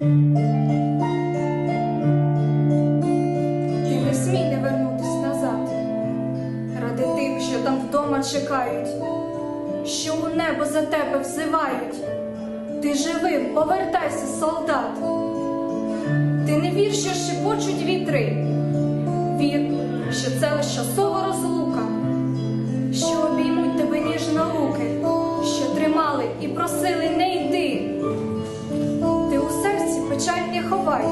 Ти не смій не вернутись назад, ради тих, що там вдома чекають, що у небо за тебе взивають. Ти живим, повертайся, солдат. Ти не вір, що шепочуть вітри. Вір, що це лише часова розлука, що обіймуть тебе ніжно руки, що тримали і просили не печаль не ховай,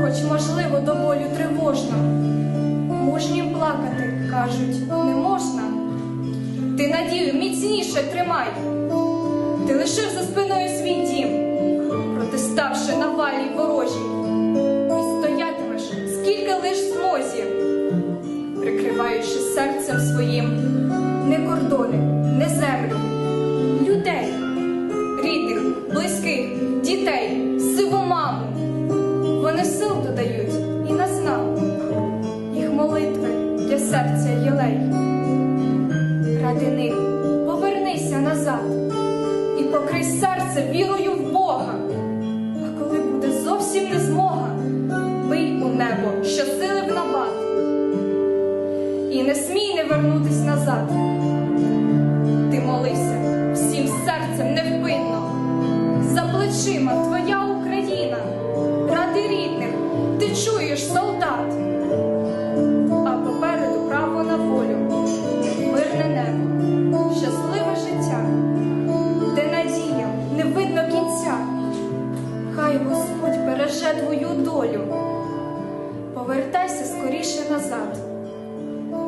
хоч можливо до болю тривожно. Мужнім плакати, кажуть, не можна. Ти надію міцніше тримай. Ти лишив за спиною свій дім, протиставши навалі ворожій, і стоятимеш, скільки лиш змозі, прикриваючи серцем своїм не кордони, сил додають і назнав їх молитви для серця єлей. Ради них повернися назад і покрий серце вірою в Бога. А коли буде зовсім не змога, бий у небо, що сили в набат. І не смій не вернутись назад. Ти молився долю, повертайся скоріше назад.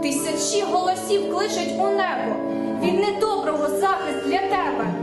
Тисячі голосів кличуть у небо від недоброго захист для тебе.